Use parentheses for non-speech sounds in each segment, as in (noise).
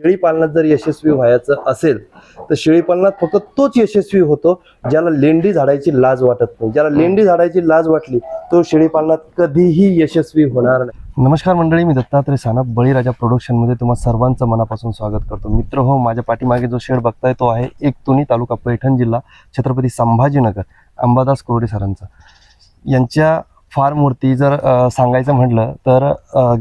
शेळी पालनात जर यशस्वी व्हायचं असेल तर शेळी पालनात फक्त तोच यशस्वी होतो ज्याला लेंडी झाडायची लाज वाटत नाही. ज्याला लेंडी झाडायची लाज वाटली तो शेळी पालनात कधीही यशस्वी होणार नाही. नमस्कार मंडळी मी दत्तात्रय सानप बळीराजा प्रोडक्शनमध्ये तुम्हा सर्वांचं मनापासून स्वागत करतो. मित्र हो माझ्या पाठीमागे जो शेड बघताय तो आहे एक तुनी तालुका पैठण जिल्हा छत्रपती संभाजीनगर अंबादास कोरडे सरांचा. यांच्या फार मूर्ती जर सांगायचं म्हटलं तर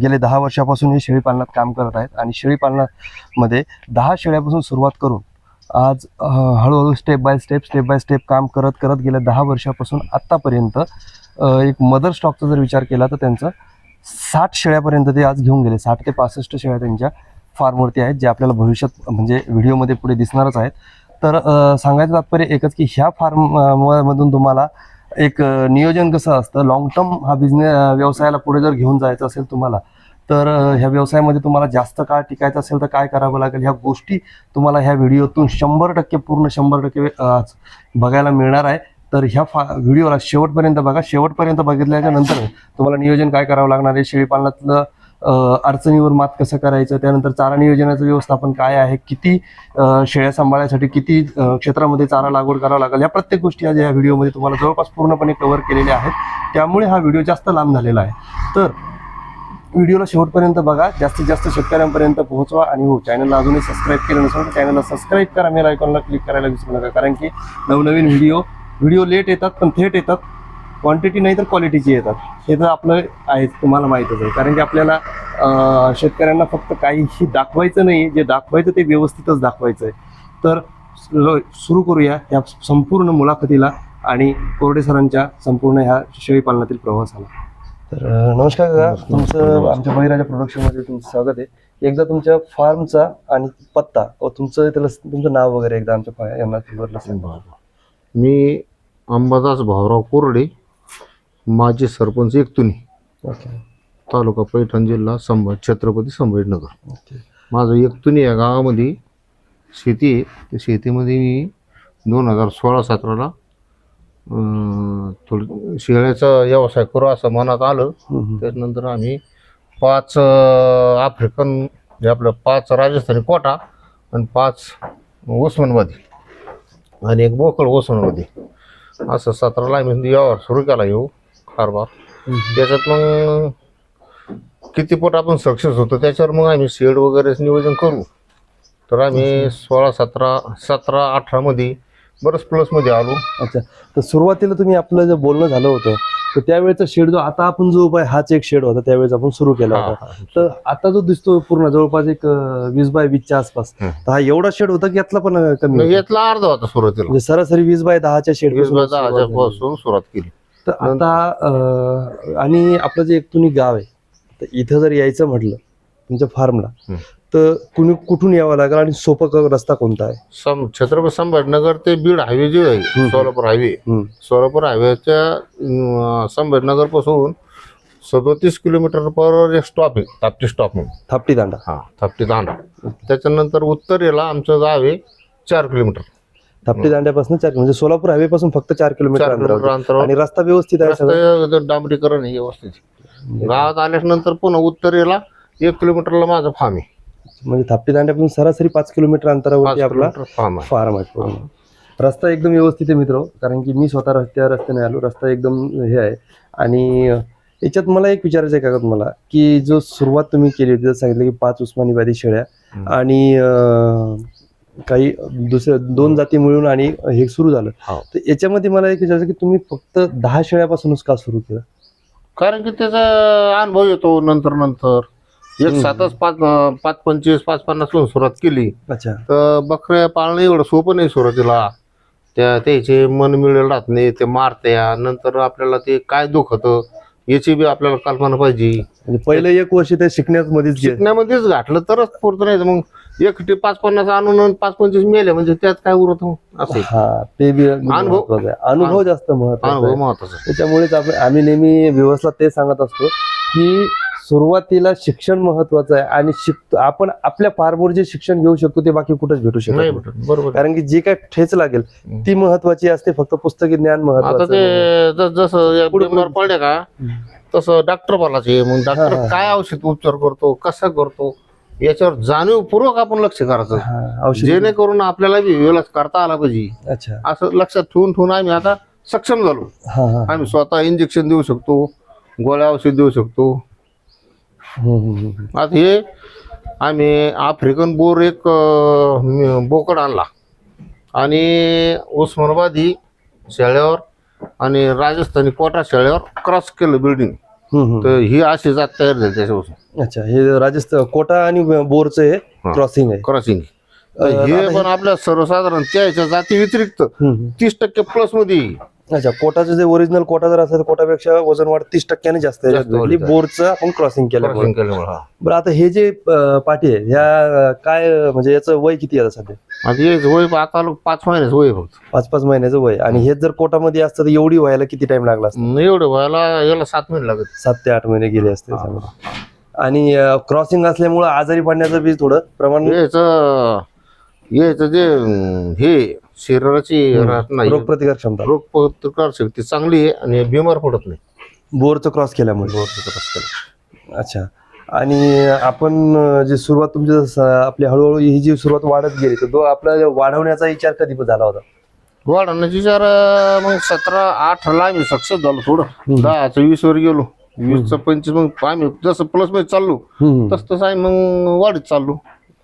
गेले दहा वर्षापासून हे शेळी पालनात काम करत आहेत आणि शेळी पालनामध्ये दहा शेळ्यापासून सुरुवात करून आज हळूहळू step by step step by step काम करत करत गेल्या दहा वर्षापासून आत्तापर्यंत एक मदर स्टॉकचा जर विचार केला तर त्यांचं साठ शेळ्यापर्यंत ते आज घेऊन गेले. साठ ते पासष्ट शेळ्या त्यांच्या फार्मवरती आहेत जे आपल्याला भविष्यात म्हणजे व्हिडिओमध्ये पुढे दिसणारच आहेत. तर सांगायचं तात्पर्य एकच की ह्या फार्म मधून तुम्हाला एक नियोजन कसं असतं? लॉंग टर्म हा बिझनेस व्यवसायाला पुढे जर घेऊन जायचं असेल तुम्हाला तर ह्या व्यवसायामध्ये तुम्हाला जास्त काळ टिकायचं असेल तर काय करावं लागेल? ह्या गोष्टी तुम्हाला ह्या व्हिडिओतून शंभर टक्के पूर्ण शंभर टक्के बघायला मिळणार आहे. तर ह्या फा व्हिडिओला शेवटपर्यंत बघा. शेवटपर्यंत बघितल्याच्या नंतर तुम्हाला नियोजन काय करावं लागणार आहे? शेळीपालनातलं अडचणीवर मात कसं करायचं? त्यानंतर चारा नियोजनाचं व्यवस्थापन काय आहे? किती शेळ्या सांभाळण्यासाठी किती क्षेत्रामध्ये चारा लागवड करावा लागेल? या प्रत्येक गोष्टी आज या व्हिडिओमध्ये तुम्हाला जवळपास पूर्णपणे कव्हर केलेल्या आहेत. त्यामुळे हा व्हिडिओ जास्त लांब झालेला आहे. तर व्हिडिओला शेवटपर्यंत बघा. जास्तीत जास्त शेतकऱ्यांपर्यंत पोहोचवा आणि हो चॅनलला अजूनही सबस्क्राईब केलं नसेल तर चॅनलला सबस्क्राईब करा. मेल आयकॉनला क्लिक करायला विसरू नका. कारण की नवनवीन व्हिडिओ व्हिडिओ लेट येतात पण थेट येतात. क्वांटिटी नाही तर क्वालिटीची येतात. हे तर आपलं आहे तुम्हाला माहीतच आहे. कारण की आपल्याला शेतकऱ्यांना फक्त काहीही दाखवायचं नाही जे दाखवायचं ते व्यवस्थितच दाखवायचं आहे. तर सुरू करूया या संपूर्ण मुलाखतीला आणि कोरडे सरांच्या संपूर्ण ह्या शेळी पालनातील प्रवासाला. तर नमस्कार काका तुमचं आमच्या बळीराजा प्रोडक्शनमध्ये तुमचं स्वागत आहे. एकदा तुमच्या फार्मचा आणि पत्ता व तुमचं त्याला तुमचं नाव वगैरे एकदा आमच्या यांना मी अंबादास भाऊराव कोरडे माजी सरपंच एकतुनी. ओके. तालुका पैठण जिल्हा संभा छत्रपती संभाजीनगर. ओके. माझं एकतुनी या गावामध्ये शेती आहे. त्या शेतीमध्ये मी दोन हजार सोळा सतराला थोडं शेळ्याचा व्यवसाय करू असं मनात आलं. त्याच्यानंतर आम्ही पाच अं, आफ्रिकन म्हणजे आपलं पाच राजस्थानी कोटा आणि पाच ओसमनमध्ये आणि एक बोकड ओसमनमध्ये असं सतराला आम्ही व्यवहार सुरू केला येऊ. कारभार त्याच्यात मग किती पोट आपण सक्सेस होतो त्याच्यावर मग आम्ही शेड वगैरे नियोजन करू. तर आम्ही सोळा सतरा सतरा अठरामध्ये बरंच प्लसमध्ये आलो. अच्छा. तर सुरुवातीला तुम्ही आपलं जे बोलणं झालं होतं तर त्यावेळेचा शेड जो आता आपण जो उपाय हाच एक शेड होता त्यावेळेस आपण सुरू केला होता. तर आता जो दिसतो पूर्ण जवळपास एक अं, वीस बाय वीसच्या आसपास. तर हा एवढा शेड होता की यातला पण अं, कमी होता? यातला अर्धा होता सुरुवातीला. म्हणजे सरासरी वीस बाय दहाच्या शेड वीस बाय दहाच्या पासून सुरुवात केली. तर आता आणि आपलं जे एकतुनी गाव आहे तर इथं जर यायचं म्हटलं तुमच्या फार्मला हम्म. तर कुणी कुठून यावं लागेल आणि सोपं रस्ता कोणता आहे? सम छत्रपती संभाजीनगर ते बीड हायवे जे आहे सोलापूर हायवे. सोलापूर हायवेच्या संभाजीनगरपासून सदोतीस किलोमीटर पर एक स्टॉप आहे तापटी स्टॉप म्हणून. थापटी दांडा हा थापटी दांडा त्याच्यानंतर उत्तरेला आमचं गाव आहे चार किलोमीटर. थापटी दांड्यापासून चार म्हणजे सोलापूर हायवे पासून फक्त चार किलोमीटर अंतरावर अंतरावर. आणि रस्ता व्यवस्थित आहे सगळं. रस्ते डांबरीकरण आहे व्यवस्थित. गावात आल्यानंतर पुन्हा उत्तरेला एक किलोमीटरला माझं फार्म आहे. म्हणजे थापटी दांड्यापासून सरासरी पाच किलोमीटर अंतरावरती आपला फार्म आहे. फार्म आहे पूर्ण. रस्ता एकदम व्यवस्थित आहे मित्र कारण की मी स्वतः रस्त्या रस्त्याने आलो. रस्ता एकदम हे आहे. आणि अं, याच्यात मला एक विचारायचं आहे का तुम्हाला की जो सुरुवात तुम्ही केली होती जसं सांगितलं की पाच उस्मानीवादी शेळ्या. आणि अं, काही दुसऱ्या दोन जाती मिळून आणि हे सुरू झालं. हो. तर याच्यामध्ये मला एक विचारायचं की तुम्ही फक्त दहा शेळ्यापासूनच का सुरू केलं? कारण की त्याचा अनुभव येतो नंतर नंतर. एक सातच पाच पाच पंचवीस पाच पन्नासपासून सुरुवात केली. अच्छा. तर बकऱ्या पाळणं एवढं सोपं नाही सुरुवातीला. त्या त्याचे मन मिळेल राहत नाही ते मारत्या नंतर आपल्याला ते काय दुखतं याची बी आपल्याला कल्पना पाहिजे. म्हणजे पहिलं एक वर्ष ते शिकण्यामध्येच शिकण्यामध्येच घातलं तरच पुरतं नाही तर मग एक ते पाच पन्नास आणून आणि पाच पंचवीस मेले म्हणजे त्यात काय उरत हो असं आहे. हा ते बी अनुभव. महत्वाचं आहे अनुभव जास्त महत्त्वाचा अनुभव आहे महत्त्वाचा. त्याच्यामुळेच आपण आम्ही नेहमी व्यवस्था ते सांगत असतो की सुरुवातीला शिक्षण महत्वाचं आहे आणि शिक आपण आपल्या फार्मवर जे शिक्षण घेऊ शकतो ते बाकी कुठेच भेटू शकत नाही नाही. भेटत, बरोबर आहे. कारण की जे काय ठेच लागेल ती महत्वाची असते फक्त पुस्तकी ज्ञान आता महत्वाचं ते जसं या पुढे- बिमार पडले का तसं डॉक्टर बोलायचे मग हा, डॉक्टर हा. काय औषध उपचार करतो कसा करतो याच्यावर जाणीवपूर्वक आपण लक्ष करायचं. हा, औषध जेणेकरून आपल्याला बी वेळच करता आला पाहिजे. अच्छा. असं लक्षात ठेवून ठेवून आम्ही आता सक्षम झालो. हा हा. आम्ही स्वतः इंजेक्शन देऊ शकतो गोळ्या औषध देऊ शकतो. आता हे आम्ही आफ्रिकन बोर एक बोकड आणला. आणि उस्मानाबादी शेळ्यावर आणि राजस्थानी कोटा शेळ्यावर क्रॉस केलं बिल्डिंग. तर ही अशी जात तयार झाली त्याच्यापासून अच्छा हे राजस्थान कोटा आणि बोरचं हे क्रॉसिंग आहे क्रॉसिंग हे पण आपल्या सर्वसाधारण त्या ह्याच्या जाती व्यतिरिक्त. तीस टक्के प्लसमध्ये येईल. अच्छा कोटाचं जे ओरिजिनल कोटा जर असेल तर कोटापेक्षा वजन वाढ तीस टक्क्याने जास्त आहे जास्त आणि वाढतं. बोरचं आपण क्रॉसिंग केलं क्रॉसिंग केल्यामुळे हा. बरं आता हे जे अं, पाठी आहे ह्या अं, काय म्हणजे याचं वय किती आहे आता सध्या आता हे वय आता लोक पाच महिन्याचं वय पाच पाच महिन्याचं वय. आणि हे जर कोटामध्ये असतं तर एवढी व्हायला किती टाइम लागला असता? न एवढं व्हायला याला सात महिने लागत. सात ते आठ महिने गेले असते त्याच्यामध्ये आणि क्रॉसिंग असल्यामुळं आजारी पडण्याचं बी थोडं प्रमाण याच याच जे अं, हे शरीराची रचना रोग प्रतिकार क्षमता. रोग प्रतिकार शक्ती चांगली आहे आणि बिमार पडत नाही. बोरचं क्रॉस केल्यामुळे. अच्छा. आणि आपण जे सुरुवात तुमची जसं आपली हळूहळू ही जी सुरुवात वाढत गेली तर तो आपला वाढवण्याचा विचार कधी झाला होता? वाढवण्याची विचार मग सतरा अठराला आम्ही सक्सेस झालो थोडं. दहाचं वीस वर गेलो. वीसचं पंचवीस मग आम्ही जसं प्लसमध्ये चाललो. तस तसं आम्ही मग वाढत चाललो.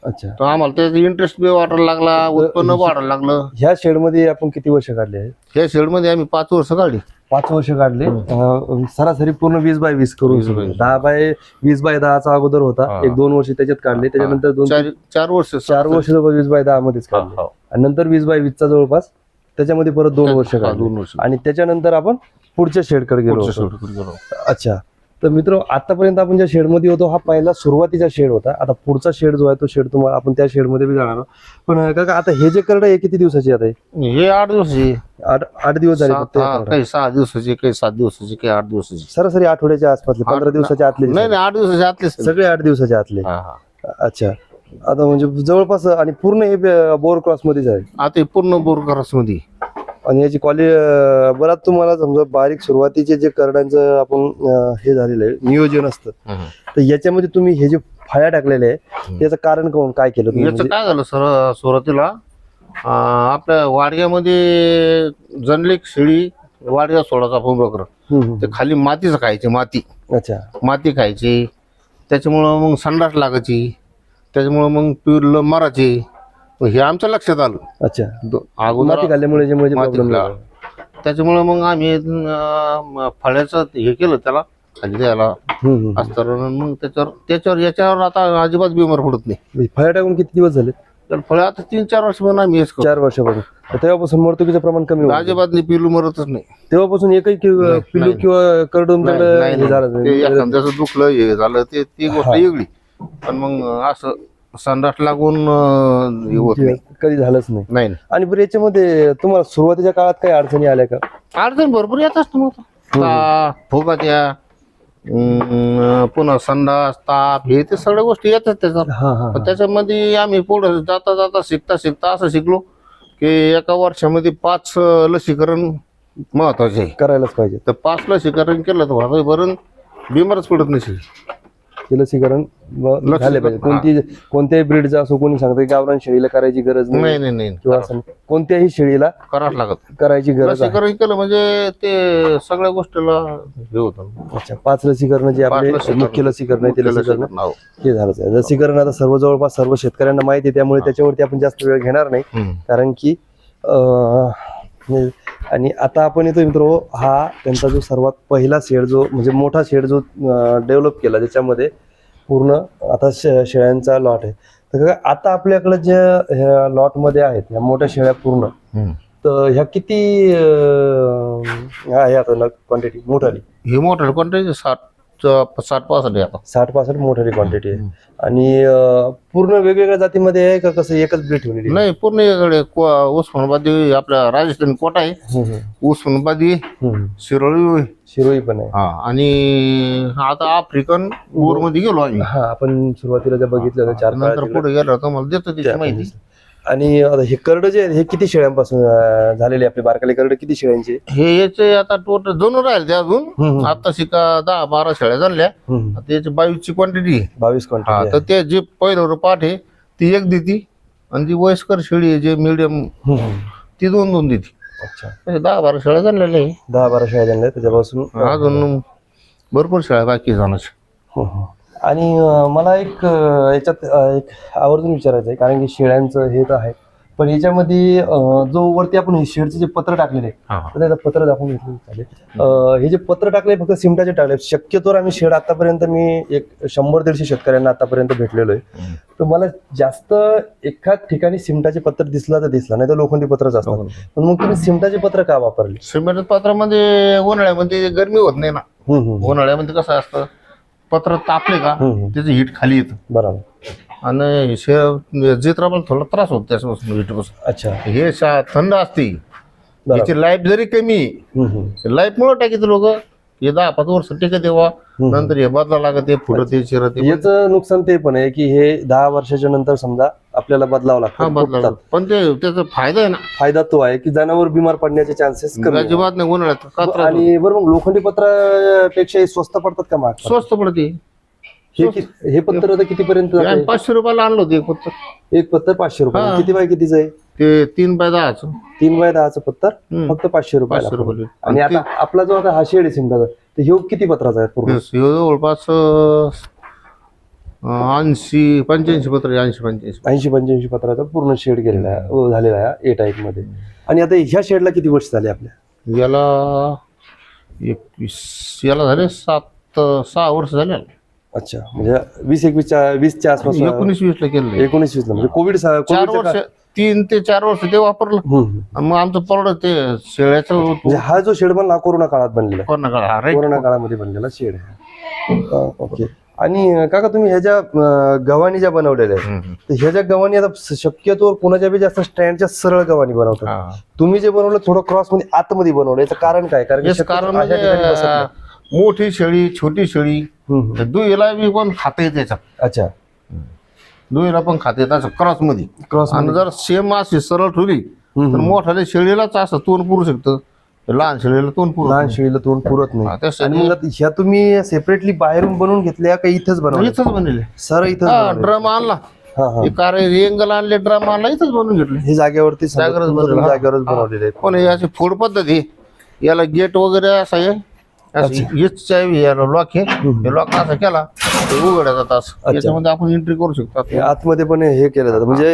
अच्छा. तर आम्हाला त्याचा इंटरेस्ट बी वाटायला लागला उत्पन्न वाढायला लागलं. ह्या शेडमध्ये आपण किती वर्ष काढले ह्या शेडमध्ये आम्ही पाच वर्ष काढली. पाच वर्ष काढले. अं, सरासरी पूर्ण वीस बाय वीस करून वीस बाय वीस. दहा बाय वीस बाय दहाचा अगोदर होता. हा. एक दोन वर्ष त्याच्यात काढले. त्याच्यानंतर दोन चार चार वर्ष चार वर्ष जवळ वीस बाय दहा मध्येच हा, काढले हा. आणि नंतर वीस बाय वीसचा जवळपास त्याच्यामध्ये परत दोन वर्ष हा, काढले. दोन वर्ष. आणि त्याच्यानंतर आपण पुढच्या शेडकडे गेलो पुढच्या होतो. शेडकडे गेलो. अच्छा. तर मित्र आतापर्यंत आपण ज्या शेडमध्ये होतो हा पहिला सुरुवातीचा शेड होता. आता पुढचा शेड जो आहे तो शेड तुम्हाला आपण त्या शेडमध्ये बी जाणार. पण काका आता हे जे करडं आहे किती दिवसाची आता हे? हे आठ दिवसाची. आठ आठ दिवस झाले फक्त हा, करडं. काही सहा दिवसाची काही सात दिवसाची काही आठ दिवसाची. सरासरी आठवड्याच्या आसपासले पंधरा दिवसाच्या आतले नाही नाही आठ दिवसाची आतले सगळे आठ दिवसाच्या आतले. हा हा. अच्छा. आता म्हणजे जवळपास आणि पूर्ण हे बोर क्रॉस मध्येच आहे. आता हे पूर्ण बोरकरसमध्ये. आणि याची क्वालिटी बराच तुम्हाला समजा बारीक सुरुवातीचे जे करड्यांचं आपण हे झालेलं आहे नियोजन असतं तर याच्यामध्ये तुम्ही हे जे फाया टाकलेले आहे त्याचं कारण कोण काय केलं याचं म्हणजे- काय झालं सर सुरुवातीला आपल्या वाडग्यामध्ये जनलेक शेळी वाडग्या सोडाचा फोबकर. ते खाली मातीच खायची माती. अच्छा. माती खायची त्याच्यामुळं मग संडास लागायची त्याच्यामुळं मग पिरलं मरायची. हे आमच्या लक्षात आलं. अच्छा. दो- अगोदर माती खाल्ल्यामुळे जे म्हणजे माती. त्याच्यामुळं मग आम्ही अं, फळ्याचं हे केलं त्याला. खाली द्यायला अस्तर मग त्याच्यावर त्याच्यावर याच्यावर आता अजिबात बिमार पडत नाही. फाया टाकून किती दिवस झाले? तर फळं आता तीन चार वर्ष आम्ही हेच करतो. चार वर्षापासून. तर तेव्हापासून मरतुकीचं प्रमाण कमी होतं. अजिबात नाही पिलू मरतच नाही. तेव्हापासून एकही किंवा पिलू नाही. किंवा करडून नाही, तुमच्याकडे नाही, झालं नाही. ते नाही. एखाद्याचं दुखलं हे झालं ते ती गोष्ट वेगळी. पण मग असं संडास लागून अं, हे होत नाही. कधी झालंच नाही. नाही नाही. आणि बरं याच्यामध्ये तुम्हाला सुरुवातीच्या काळात काही अडचणी आल्या का? अडचण भरपूर येत असतं मग ताप फुगात्या अं, पुन्हा संडास ताप हे ते सगळ्या गोष्टी येतात त्याच्यात. हा हा पण त्याच्यामध्ये आम्ही पुढे जाता जाता शिकता शिकता असं शिकलो की एका वर्षामध्ये पाच अं, लसीकरण महत्त्वाचे आहे. करायलाच पाहिजे. तर पाच लसीकरण केलं तर बरं बिमारच पडत नसेल. ते लसीकरण झाले पाहिजे. कोणती कोणत्याही ब्रीडचा असो कोणी सांगतं गावरान शेळीला करायची गरज नाही नाही नाही. किंवा असं. कोणत्याही शेळीला करावंच लागत. करायची गरज आहे. लसीकरण केलं म्हणजे ते सगळ्या गोष्टीला हे होतं. अच्छा पाच लसीकरण जे आपले लसीकरण. मुख्य लसीकरण आहे ते लसीकरण. लसीकरण, हो. हे झालंच आहे. लसीकरण आता सर्व जवळपास सर्व शेतकऱ्यांना माहिती आहे त्यामुळे त्याच्यावरती आपण जास्त वेळ घेणार नाही. हम्म. कारण की अं, हे- आणि आता आपण येतो मित्र हा त्यांचा जो सर्वात पहिला शेड जो म्हणजे मोठा शेड जो डेव्हलप केला ज्याच्यामध्ये पूर्ण आता शे- शेळ्यांचा लॉट आहे. तर आता आपल्याकडे ज्या ह्या लॉटमध्ये आहेत ह्या मोठ्या शेळ्या पूर्ण. तर ह्या किती आहे आता क्वांटिटी मोठाली. हे मोठं कोणतं साठ साठ पासष्ट आहे आता. साठ पासष्ट मोठाली क्वांटिटी आहे. आणि अं, पूर्ण वेगवेगळ्या जातीमध्ये आहे का कसं एकच ब्रीड ठेवलेली आहे? नाही पूर्ण इकडे को- उस्मानाबादी आपल्या राजस्थान कोटा आहे. हम्म, हम्म, उस्मानाबादी हम्म. शिरोळी. शिरोई पण आहे. हा आणि आता आफ्रिकन बोरमध्ये गेलो आम्ही. हा आपण सुरुवातीला जे बघितलं होतं चार नंतर पुढे गेलो. तर मला देतो त्याची माहिती. आणि आता हे करड जे आहे हे किती शेळ्यांपासून अं, झालेले आपले बारकाले करड किती शेळ्यांचे? हे याचे आता टोटल दोन राहिले ते हम्म, अजून. आता शिका दहा बारा शेळ्या झाल्या. हम्म. आता याची बावीसची क्वांटिटी बावीस हा क्वांटिटी तर ते जे पहिलं पाठ आहे ती एक देती. आणि जी वयस्कर शेळी आहे जे मिडियम ती दोन दोन देती. अच्छा. दहा बारा शेळ्या झालेल्या आहे. दहा बारा शेळ्या झाल्या त्याच्यापासून. अजून भरपूर शेळ्या बाकी आहे हो. आणि मला एक याच्यात एक आवर्जून विचारायचं आहे कारण की शेळ्यांचं हे तर आहे. पण याच्यामध्ये जो वरती आपण हे शेडचे जे पत्र टाकलेले त्याचं पत्र दाखवून घेतलं चालेल. हे जे पत्र टाकले फक्त सिमटाचे टाकले शक्यतोवर आम्ही शेड आतापर्यंत मी एक शंभर दीडशे शेतकऱ्यांना आतापर्यंत भेटलेलो आहे. तर मला जास्त एखाद ठिकाणी सिमटाचे पत्र दिसला तर दिसला नाही तर लोखंडी पत्रच असतात. पण मग तुम्ही सिमटाचे पत्र का वापरले? सिमेंट पात्रामध्ये उन्हाळ्यामध्ये गरमी होत नाही ना. उन्हाळ्यामध्ये कसं असतं? पत्र तापले का हम्म. त्याचं हिट खाली येतं. बरोबर. आणि शे जित्राला थोडा त्रास होतो त्याच्यापासून हिटपासून अच्छा. हे शा थंड असते. बरोबर. याची लाईफ जरी कमी आहे, हम्म, हम्म. लाईफ मुळे टाकीत लोक. हे दहा पाच वर्ष टिकत देवा नंतर हे बदला लागत हे फुटत हे चिरत हे. याचं नुकसान ते पण आहे की हे दहा वर्षाच्या नंतर समजा आपल्याला बदलावं हा लागतं बदला. पण ते त्याचा फायदा आहे ना फायदा तो आहे की जनावर बिमार पडण्याचे चान्सेस कमी आहे. अजिबात नाही उन्हाळ्यात होतो? आणि बरं मग लोखंडी पत्रापेक्षा हे स्वस्त पडतात का महाग स्वस्त पडते हे कि- हे पत्र तर कितीपर्यंत जातंय? पाचशे रुपयाला आणलं होतं एक पत्र. एक पत्तर पाचशे रुपये हा. किती बाय कितीचं आहे? ते तीन बाय दहाचं. तीन बाय दहाचं पत्तर हम्म. फक्त पाचशे रुपयाला. पाचशे रुपये आणि आता आपला जो आता हा शेड आहे सिमटाचा तर ह्यो किती पत्राचा आहे पूर्ण? जवळपास ऐंशी पंच्याऐंशी पत्र ऐंशी पंच्याऐंशी. ऐंशी पंच्याऐंशी पत्राचा पूर्ण शेड गेलेला आहे अ, झालेला आहे ए टाईपमध्ये. आणि आता ह्या शेडला किती वर्ष झाले आपल्या? याला एकवीस याला झाले सात सहा वर्ष झाले. अच्छा म्हणजे वीस एकवीसच्या वीसच्या आसपास एकोणीस वीस ला केलं एकोणीस वीस म्हणजे कोविड चार कोविडच्या वर्ष तीन ते चार वर्ष ते वापरलं. हम्म, हम्म. आणि मग आमचं परवडत ते शेळ्याचं म्हणजे हा जो शेड बनला हा कोरोना काळात बनलेला आहे. कोरोना काळ हा कोरोना काळामध्ये बनलेला शेड आहे. ओके आणि अ, काका तुम्ही ह्या ज्या अ, गव्हाणी ज्या बनवलेल्या आहेत तर ह्या ज्या गव्हाणी आता स- शक्यतो कोणाच्या बी जास्त स्टँडच्या सरळ गव्हाणी बनवतात. हा. तुम्ही जे बनवलं थोडं क्रॉसमध्ये आतमध्ये बनवलं. याचं कारण काय? कारण की हेच शक्यतो कारण अशा म्हणजे ठिकाणी बसत नाही. मोठी शेळी छोटी शेळी. दुईला बी पण खाता येते अच्छा. दुईला पण खाता येत असं क्रॉसमध्ये क्रॉस आणि जर सेम अशी सरळ ठेवली. तर मोठ्याला शेळीलाच असं तोंड पुरू शकतं. लहान शेळीला तोंड पुरू लहान शेळीला तोंड पुरत हा, नाही त्यासाठी- आणि मग आता ह्या तुम्ही सेपरेटली बाहेरून बनवून घेतल्या का इथंच बनवल्या? इथंच बनले सर इथंच हा बनवल्या? ड्रम आणला. हा कार एंगल आणले ड्रम आणला इथंच बनवून घेतले. हे जागेवरती समजा जागेवरच बनवलं, बनवलेले आहेत. पण हे अशी फोड पद्धती याला गेट वगैरे असं आहे? लॉक हे लॉक असा केला ते उघड्या जातात असं. याच्यामध्ये आपण एंट्री करू शकतो. आतमध्ये पण हे केलं जातं. म्हणजे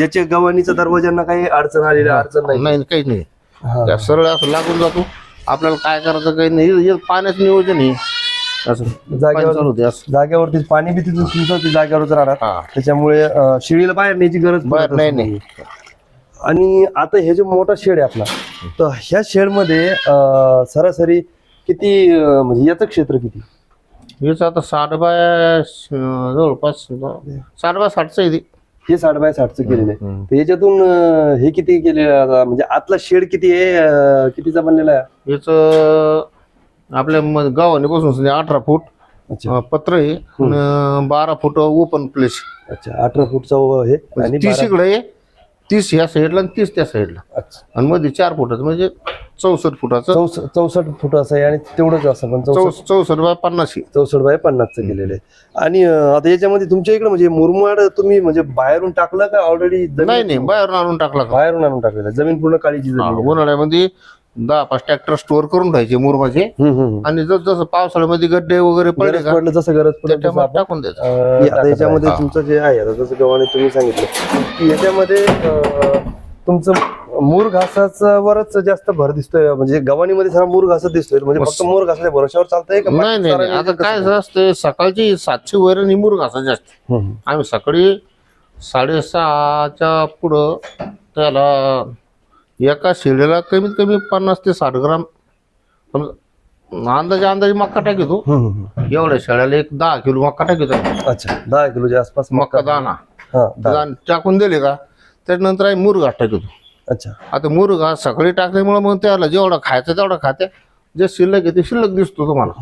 याच्या गव्हाणीच्या दरवाज्यांना काही अडचण आलेली अडचण नाही. नाही काहीच नाही. हा. सरळ असं लागून जातो. आपल्याला काय करायचं काही नाही. पाण्याचं नियोजन आहे. असं. जागेवर- जागेवरती पाणी बी तिथून तुमचं जागेवरच राहणार. त्याच्यामुळे अं, शेळीला बाहेर न्यायची गरज बाहेर नाही. नाही. आणि आता हे जो मोठा शेड आहे आपला तर ह्या शेडमध्ये अं, सरासरी किती अं, म्हणजे याचं क्षेत्र किती? हेच आता साठ बाय जवळपास साठ बाय साठचं आहे ते. हे साठ बाय साठचं केलेलं आहे. तर याच्यातून अं, हे किती केलेलं आहे? आता? म्हणजे आतला शेड किती आहे? अं, कितीचा बनलेला आहे? याच आपल्या म- गावाने बसून अठरा फूट अच्छा. अं, पत्र आहे. आणि बारा फूट ओपन प्लेस. अच्छा अठरा फूटचा व हे आणि तीस बारा- इकडे आहे तीस ह्या साईडला आणि तीस त्या साईडला. अच्छा. आणि मध्ये चार फुटाचं म्हणजे चौसष्ट फुटाचं चौस चौसष्ट फूट असं आहे आणि तेवढंच असं पण चौसष्ट चौस चौसष्ट बाय पन्नाशी चौसष्ट बाय पन्नासचं केलेलं आहे आणि अं, आता याच्यामध्ये तुमच्या इकडे म्हणजे मुरमाड तुम्ही म्हणजे बाहेरून टाकलं का ऑलरेडी नाही नाही बाहेरून आणून टाकला का बाहेरून आणून टाकलेलं आहे. जमीन पूर्ण काळीची हा, जमीन आहे. उन्हाळ्यामध्ये दहा पाच ट्रॅक्टर स्टोअर करून ठेवायचे मुरमाचे हम्म, हम्म, हम्म. आणि जस जसं पावसाळ्यामध्ये गड्डे वगैरे पडले गरज का पडलं जसं गरज पडेल आपण टाकून द्यायचं अं, आता टाकत याच्यामध्ये. तुमचं जे आहे आता जसं गव्हाणे तुम्ही सांगितलं की याच्यामध्ये अं, तुमचं मूर घासाचं वरच जास्त भर दिसतोय म्हणजे गव्हाणीमध्ये सगळा मूर घासच दिसतोय म्हणजे फक्त मूर घासाच्या भरोशावर चालतंय का नाही नाही सारं नाही. आता काय असतं सकाळची सातशे वैर निमूर घासायचे असते हम्म, हम्म. आम्ही सकाळी साडेसहाच्या पुढं त्याला एका शेळीला कमीत कमी पन्नास ते साठ ग्राम समजा अंदाजे अंदाजे मक्का टाकतो हम्म, हम्म. एवढ्या शेळ्याला एक दहा किलो मक्का टाकतो अच्छा दहा किलोच्या आसपास मक्का दाना हा दहा. दाणा टाकून दिले का त्याच्यानंतर आम्ही मुरघास टाकतो अच्छा. आता मुरघास सकाळी टाकल्यामुळे मग त्याला जेवढं खायचं तेवढं खाते. जे शिल्लक आहे ते शिल्लक दिसतो तुम्हाला.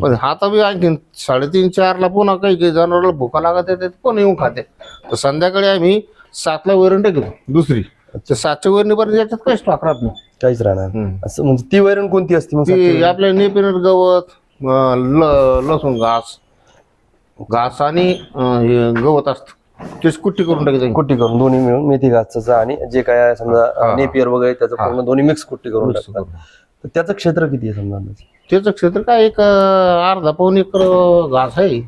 पण आता बी आणखीन साडेतीन चारला पुन्हा काही काही जनावराला भुका लागत येते कोण येऊन खाते. तर संध्याकाळी आम्ही सातला वैरण टाकतो दुसरी. तर सातच्या वैरणीपर्यंत याच्यात काही स्टॉक राहत नाही. काहीच राहणार. असं म्हणजे ती वैरण कोणती असते मग ती आपल्या नेपिनर गवत ल- लसूण घास. घास आणि अं, हे गवत असत. तेच कुट्टी करून टाकायचं कुट्टी करून दोन्ही मिळून मेथी घासाचं आणि जे काय समजा. नेपियर वगैरे त्याचं. पूर्ण दोन्ही मिक्स कुट्टी करून Mix टाकतात. तर त्याचं क्षेत्र किती आहे समजा अंदाजे? त्याचं क्षेत्र काय एक अं, अर्धा पाऊन एकर घास आहे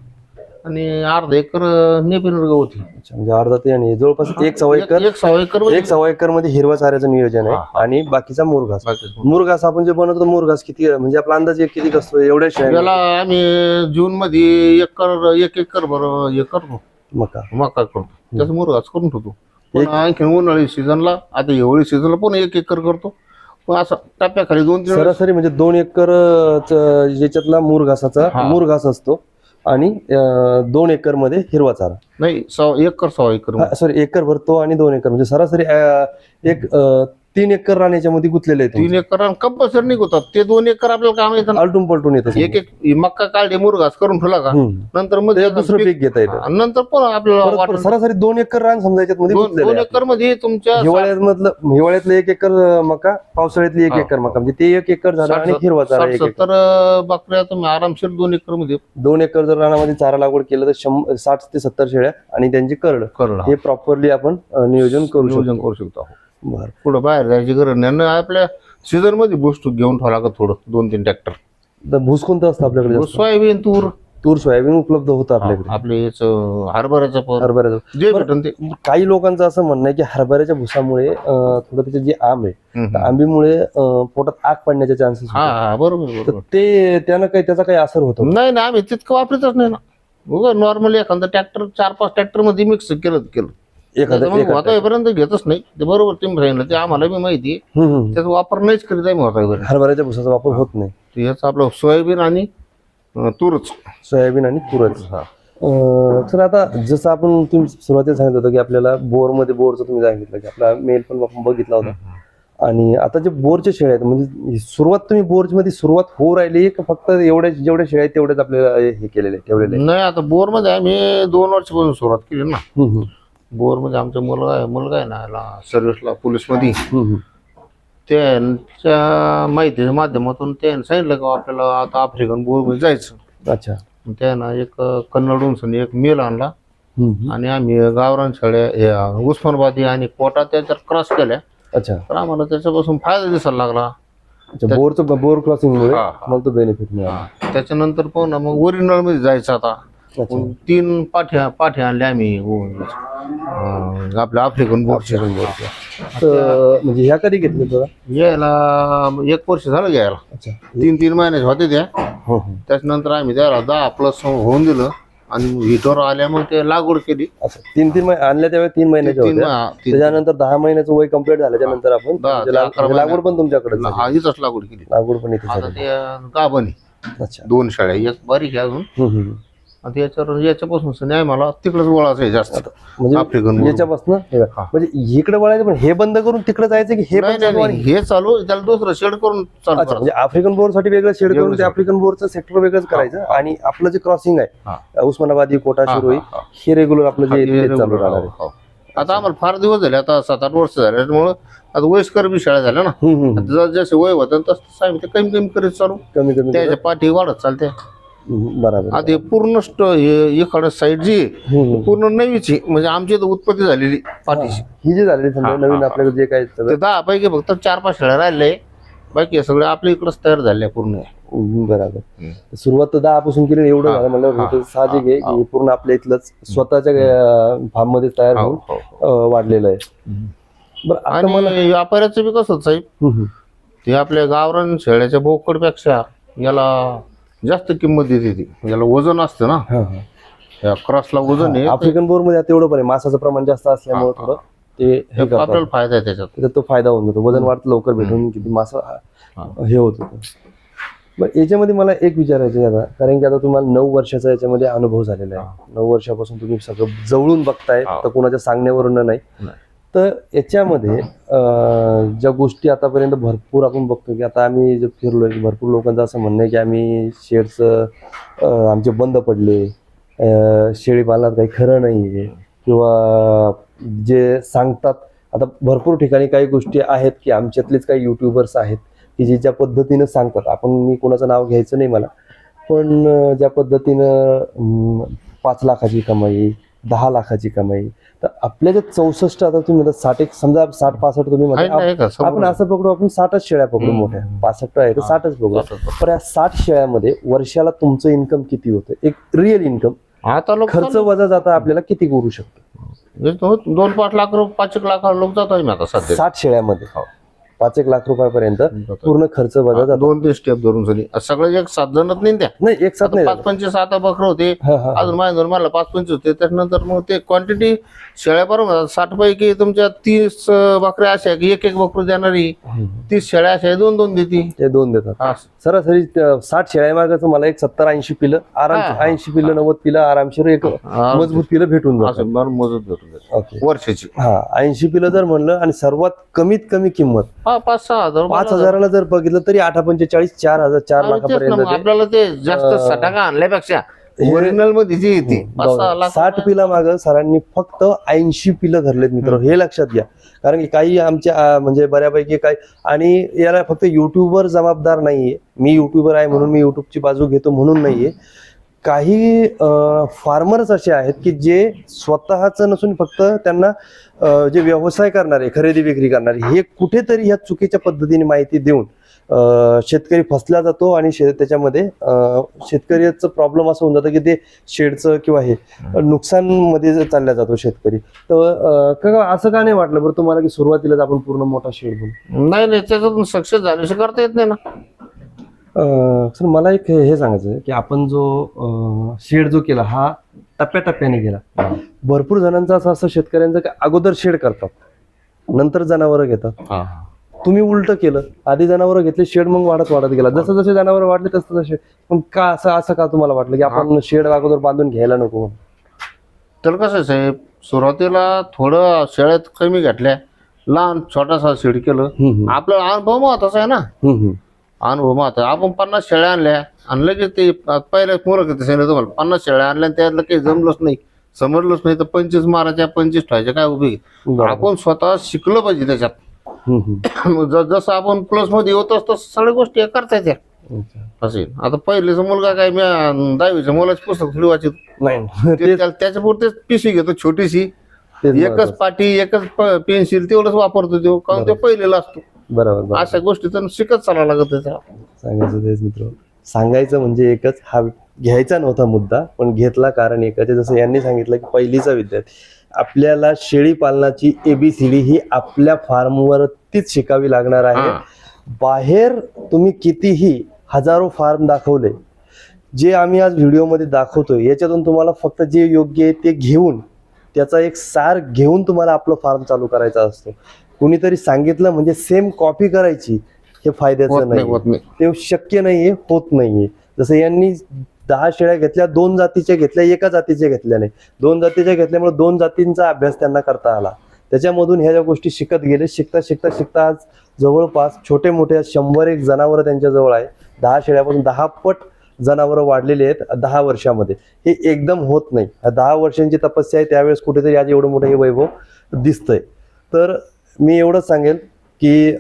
आणि अर्धा एकर नेपिनर गवत आहे. अच्छा, म्हणजे अर्धा ते आणि जवळपास एक सव्वा एक एकर एक सहा एकरमध्ये एक सव्वा एकरमध्ये हिरवा चाऱ्याचं नियोजन आहे आणि बाकीचा मुरघास बाकी. मुरघास आपण जे बनवतो मुरघास किती म्हणजे आपला अंदाज एक किती असतो एवढ्या शेळ्या आम्ही जून मध्ये एकर एक एकर बरं हे करतो मका. मका करतो. त्याचा मुरगाच करून ठेवतो. पण आणखी उन्हाळी सीझनला आता हिवाळी सीझनला पण एक एकर करतो. पण असं टप्प्याखाली दोन तीन सरासरी म्हणजे दोन एकर च- याच्यातला मुरघासाचा हा. मुरघास असतो आणि अं, दोन एकरमध्ये हिरवा चारा. नाही सहा एकर सहा एकर सॉरी एकर भरतो आणि दोन एकर. म्हणजे सरासरी अं, एक अं, तीन एकर राहण्याच्या मध्ये गुंतलेले आहेत तीन एकर कंपल्सरी निघतात. ते दोन एकर आपल्याला काम येतं ना. आलटून पलटून येतं एक एक मक्का काढले मुरगास करून ठेवला का. नंतर मग त्याच्यात दुसरं पीक घेता येतं. नंतर पण आपल्याला सरासरी दोन एकर रान समजा याच्यात मध्ये दोन. एकरमध्ये तुमच्या हिवाळ्यात मधलं हिवाळ्यातलं एक एकर मका पावसाळ्यातली एक. एकर मका. म्हणजे ते एक एकर झालं आणि हिरवा चारा सत्तर अं, बकऱ्या तुम्ही आरामशीर दोन एकरमध्ये दोन एकर जर रानामध्ये चारा लागवड केलं तर शंभर साठ ते सत्तर शेळ्या आणि त्यांची करड. करला हे प्रॉपरली आपण नियोजन करू नियोजन करू शकतो बरं. पुढे बाहेर जायची गरज नाही. आणि आपल्या सीझनमध्ये बूस्ट घेऊन ठेवा लागत थोडं दोन तीन ट्रॅक्टर तर भूस कोणतं असतं आपल्याकडे जास्त? सोयाबीन तूर. तूर सोयाबीन उपलब्ध होतं आपल्याकडे. आपले याचं हरभऱ्याचं पण. हरभऱ्याचं. जे भेटन ते. काही लोकांचं असं म्हणणं आहे की हरभऱ्याच्या भुसामुळे अं, थोडं त्याचे जे आंब आहे हम्म. त्या आंबीमुळे अं, पोटात आग पडण्याचे चान्सेस हा हा बरोबर तर बरोबर. ते त्यानं काही त्याचा काही असर होतो नाही ना आम्ही तितकं वापरतच नाही ना. उगा नॉर्मली एखादं ट्रॅक्टर चार पाच ट्रॅक्टरमध्ये मिक्स केलं केलं. एखादं मग एखादं- वातावरणापर्यंत घेतच नाही. ते बरोबर तुम्ही सांगितलं ते आम्हाला बी माहिती आहे. हम्म, हम्म. त्याचा वापर नाहीच करीत आहे वातावरण हरभऱ्याच्या भुसाचा वापर होत नाही. याचं आपलं सोयाबीन आणि अं, तूरच. सोयाबीन आणि तुरच. हा. तर आता जसं आपण तुम्ही सुरुवातीला सांगितलं होतं की आपल्याला बोरमध्ये बोरचं तुम्ही सांगितलं की आपला मेल पण आपण बघितला होता. आणि आता जे बोरचे शेळे आहेत म्हणजे ही सुरुवात तुम्ही बोरमध्ये सुरुवात होऊ राहिली का फक्त एवढ्या जेवढ्या शेळ्या आहेत तेवढेच आपल्याला हे केलेले ठेवलेले? नाही आता बोरमध्ये आम्ही दोन वर्षापासून सुरुवात केली ना. हम्म, हम्म. बोरमध्ये आमचा मुलगा आहे मुलगा आहे ना याला सर्व्हिसला पोलीसमध्ये हम्म, हम्म. त्यांच्या माहितीच्या माध्यमातून त्याने सांगितलं की आपल्याला आता आफ्रिकन बोरमध्ये जायचं. अच्छा. त्यानं एक कन्नडून एक मेल आणला. आणि आम्ही गावरान शाळ्या ह्या उस्मानाबादी आणि कोटा त्याच्यात क्रॉस केल्या अच्छा. तर आम्हाला त्याच्यापासून फायदा दिसायला लागला. बोरचं बोर क्रॉसिंग. मला तो बेनिफिट मिळाला. त्याच्यानंतर ना मग ओरिजिनलमध्ये जायचं आता. मग तीन पाठ्या पाठ्या आणल्या आम्ही अं, आपल्या आफ्रिकन बोर्डच्या तर म्हणजे ह्या कधी घेतले तुला? यायला एक वर्ष झालं घ्यायला. अच्छा. तीन तीन महिन्याच्या होते त्या हो हो. त्याच्यानंतर आम्ही त्याला दहा प्लस होऊन दिलं. आणि हिटर आल्या मग ते लागवड केली. तीन तीन महिने आणल्या त्यावेळेस तीन महिन्याच्या तीन होत्या. हा, तीन- त्याच्यानंतर दहा महिन्याचं वय कंप्लीट झाल्याच्यानंतर आपण दहा म्हणजे ते लाग- अकरा म्हणजे लागवड पण तुमच्याकडे हा, इथंच लागवड केली. लागवड पण इथे आता झाली. ते गाभणी अच्छा. दोन शाळ्या एक बारीक आहे अजून. हम्म, हम्म. आता याच्यावर याच्यापासून नाही मला तिकडच वळायचं आहे जास्त म्हणजे आफ्रिकन. याच्यापासून हे हा. म्हणजे इकडे वळायचं पण हे बंद करून तिकडे जायचं की हे नाही, नाही, नाही, हे चालू त्याला दुसरं शेड करून चालू अच्छा करायचं. म्हणजे आफ्रिकन बोरसाठी वेगळं शेड करून ते. आफ्रिकन बोरचं सेक्टर वेगळंच करायचं आणि आपलं जे क्रॉसिंग हा. आहे उस्मानाबादी कोटा हा, शिरोई हा, हा. हे रेग्युलर आपलं जे हे ते चालू राहणार आहे हो, हो. आता आम्हाला फार दिवस झाले आता सात आठ वर्ष झाले त्यामुळं आता वयस्कर बी शाळा झाल्या ना हम्म, हम्म, आता जसं जसे वय होतं तसं सांग ते कमी कमी करीत चालू कमी कमी त्याच्या पाठी वाढत चालते बराबर. आता हे पूर्ण स्ट हे इकडं साईड जी आहे. पूर्ण नवीची म्हणजे आमची इथं उत्पत्ती झालेली पाठीची ही. जी झालेली समजा नवीन आपल्याकडे जे काय सगळं ते दहा पैकी फक्त चार पाच शाळा राहिले बाकी हे सगळे आपल्या इकडंच तयार झाले पूर्ण. हम्म, बराबर. सुरुवात तर दहा पासून केली एवढं झालं म्हणलं होतं साहजिक आहे की हे. पूर्ण आपल्या इथलंच स्वतःच्या फार्ममध्ये तयार हो, होऊन हो, हो. अं, वाढलेलं आहे. बरं आता मला आणि व्यापाऱ्याचं बी कसंच आहे. हम्म, हम्म. ते आपल्या गावरान शेळ्याच्या बोकडपेक्षा याला जास्त किंमत देते ती. याला वजन असतं ना. हा, हा. या क्रॉसला वजन आहे. आफ्रिकन बोरमध्ये आता तेवढं पण आहे. मासाचं प्रमाण जास्त असल्यामुळे थोडं ते हे करतात. आपल्याला फायदा आहे त्याच्यात. त्याच्यात तो फायदा होऊन जातो. वजन वाढतं लवकर भेटून किती मासा हा. हे. होत होतं. बरं याच्यामध्ये मला एक विचारायचं आहे आता. कारण की आता तुम्हाला नऊ वर्षाचा याच्यामध्ये अनुभव झालेला आहे. नऊ वर्षापासून तुम्ही सगळं जवळून बघताय. हा. तर कोणाच्या सांगण्यावरून नाही. नाही. तर याच्यामध्ये ज्या गोष्टी आतापर्यंत भरपूर आपण बघतो की आता आम्ही जे फिरलो आहे भरपूर लोकांचं असं म्हणणं आहे की आम्ही शेडचं आमचे बंद पडले. शेळी पालनात काही खरं नाही आहे किंवा जे सांगतात आता भरपूर ठिकाणी काही गोष्टी आहेत की आमच्यातलेच काही युट्यूबर्स आहेत की जे ज्या पद्धतीनं सांगतात. आपण मी कोणाचं नाव घ्यायचं नाही मला पण ज्या पद्धतीनं पाच लाखाची कमाई दहा लाखाची कमाई. तर आपल्या ज्या चौसष्ट आता तुम्ही साठ एक समजा साठ पासष्ट तुम्ही म्हणता आपण असं पकडू आपण साठच शेळ्या पकडू. मोठ्या. पासष्ट आहे तर. साठच बघू. साठच. पण या साठ शेळ्यामध्ये वर्षाला तुमचं इन्कम किती होतं? एक रिअल इन्कम आता लोक खर्च वजा जाता आपल्याला किती करू शकतो? दोन पाच लाख रुपये पाच एक लाख लोक जात साठ शेळ्यामध्ये. हो. पाच एक लाख रुपयापर्यंत. पूर्ण खर्च वजा जातो. दोन तीन स्टेप धरून झाली सगळे एक सात जणच नाही त्या. नाही एक साथ आता नाही पाच पंचवीस आता बकरं होते. अजून माझ्या मला पाच पंचवीस होते. त्याच्यानंतर मग ते क्वांटिटी शेळ्या बरोबर साठ पैकी तुमच्या तीस बकऱ्या अशा एक एक बकरू देणारी. तीस शेळ्या अशा दोन दोन देती. ते दोन देतात. सरासरी साठ शेळ्या मागायचं मला एक सत्तर ऐंशी पिलं आराम. ऐंशी पिलं नव्वद पिलं आरामशीर एक. मजबूत पिलं भेटून मोजत भेटून वर्षाची. हा ऐंशी पिलं जर म्हणलं आणि सर्वात कमीत कमी किंमत हा पाच सहा हजार पाच रुपयाला हजाराला जर बघितलं तरी आठ पंचेचाळीस चार हजार चार तेच ना लाखापर्यंत मग आपल्याला ते जास्त सटाका आणल्यापेक्षा हे- ओरिजिनलमध्ये जी येते. पाच सहा लाख साठ पिला माग सरांनी फक्त ऐंशी पिलं धरलेत मित्र हे लक्षात घ्या. कारण की काही आमच्या म्हणजे बऱ्यापैकी काही आणि याला फक्त युट्यूबवर जबाबदार नाहीये. मी युट्यूबर आहे म्हणून मी युट्यूबची बाजू घेतो म्हणून नाहीये. काही फार्मर्स असे आहेत की जे स्वतःचं नसून फक्त त्यांना जे व्यवसाय करणारे खरेदी विक्री करणारे हे कुठेतरी ह्या चुकीच्या पद्धतीने माहिती देऊन शेतकरी फसला जातो आणि शे त्याच्यामध्ये शेतकऱ्याचं प्रॉब्लेम असं होऊन जातं की ते शेडचं किंवा हे नुकसानमध्ये चालला जातो शेतकरी. तर का असं का नाही वाटलं बरं तुम्हाला की सुरुवातीलाच आपण पूर्ण मोठा शेड बनू नाही नाही त्याच्यातून सक्सेस झाल्याशिवाय करता येत नाही ना. सर मला एक हे सांगायचं आहे की आपण जो शेड जो केला हा टप्प्याटप्प्याने केला भरपूर जणांचं असं असं शेतकऱ्यांचं की अगोदर शेड करतात नंतर जनावरं घेतात. तुम्ही उलट केलं आधी जनावरं घेतले शेड मग वाढत वाढत गेला. जसं जसे जनावरं वाढले तसं तसे. पण का असं असं का तुम्हाला वाटलं की आपण शेड अगोदर बांधून घ्यायला नको? तर कसं साहेब सुरुवातीला थोडं शेळ्यात कमी घातल्या लहान छोटासा शेड केलं. आपला अनुभव महत्त्वाचा आहे ना. अनुभव महत्त्वाचा आपण पन्नास शेळ्या आणल्या आणि लगेच ते पहिल्या मुलं किती सांगितलं तुम्हाला पन्नास शेळ्या आणल्या आणि त्यातलं काही जमलंच नाही समजलंच नाही तर पंचवीस मारायच्या पंचवीस ठेवायच्या काय उभी. आपण स्वतः शिकलं पाहिजे त्याच्यात. (coughs) जसं आपण प्लसमध्ये होत असतो सगळ्या गोष्टी करता येत्या. असे आता पहिलेचा मुलगा काय मी दहावीच्या मुलाची पुस्तक थोडी वाचित त्याच्या पुरतेच पिशवी घेतो छोटीशी. एकच. पाटी एकच पेन्सिल तेवढंच वापरतो तो. कारण ते पहिलेला असतो. बरोबर बरोबर. अशा गोष्टी तर शिकत चालावं लागत त्याच्या सांगायचं तेच मित्र. सांगायचं म्हणजे एकच हा घ्यायचा नव्हता मुद्दा पण घेतला कारण एकच आहे. जसं यांनी सांगितलं की पहिलीचा विद्यार्थी. आपल्याला शेळी पालनाची एबीसीडी ही आपल्या फार्मवरतीच शिकावी लागणार आहे. हा. बाहेर तुम्ही कितीही हजारो फार्म दाखवले जे आम्ही आज व्हिडिओमध्ये दाखवतोय याच्यातून तुम्हाला फक्त जे योग्य आहे ते घेऊन त्याचा एक सार घेऊन तुम्हाला आपलं फार्म चालू करायचा असतो. कुणीतरी सांगितलं म्हणजे सेम कॉपी करायची हे फायद्याचं नाही ते शक्य नाहीये होत नाहीये. जसं यांनी दहा शेळ्या घेतल्या दोन जातीच्या घेतल्या एका जातीच्या घेतल्या नाही. दोन जातीच्या घेतल्यामुळे दोन जातींचा अभ्यास त्यांना करता आला. त्याच्यामधून ह्या ज्या गोष्टी शिकत गेले शिकता शिकता शिकता आज जवळपास छोटे मोठे शंभर एक जनावरं त्यांच्या जवळ आहे. दहा शेळ्यापासून दहा पट जनावरं वाढलेली आहेत दहा वर्षामध्ये. हे एकदम होत नाही. दहा वर्षांची तपस्या आहे त्यावेळेस कुठेतरी आज एवढं मोठं हे वैभव दिसतंय. तर मी एवढंच सांगेल की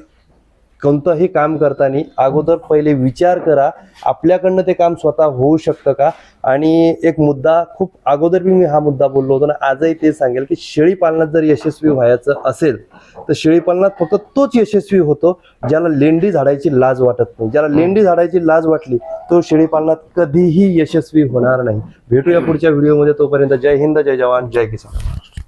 कोणतंही काम करताना अगोदर पहिले विचार करा आपल्याकडनं ते काम स्वतः होऊ शकतं का? आणि एक मुद्दा खूप अगोदर बी मी हा मुद्दा बोललो होतो ना आजही ते सांगेल की शेळी पालनात जर यशस्वी व्हायचं असेल तर शेळी पालनात फक्त तोच यशस्वी होतो ज्याला लेंडी झाडायची लाज वाटत नाही. ज्याला लेंडी झाडायची लाज वाटली तो शेळी पालनात कधीही यशस्वी होणार नाही. भेटूया पुढच्या व्हिडिओमध्ये तोपर्यंत जय हिंद जय जवान जय किसान.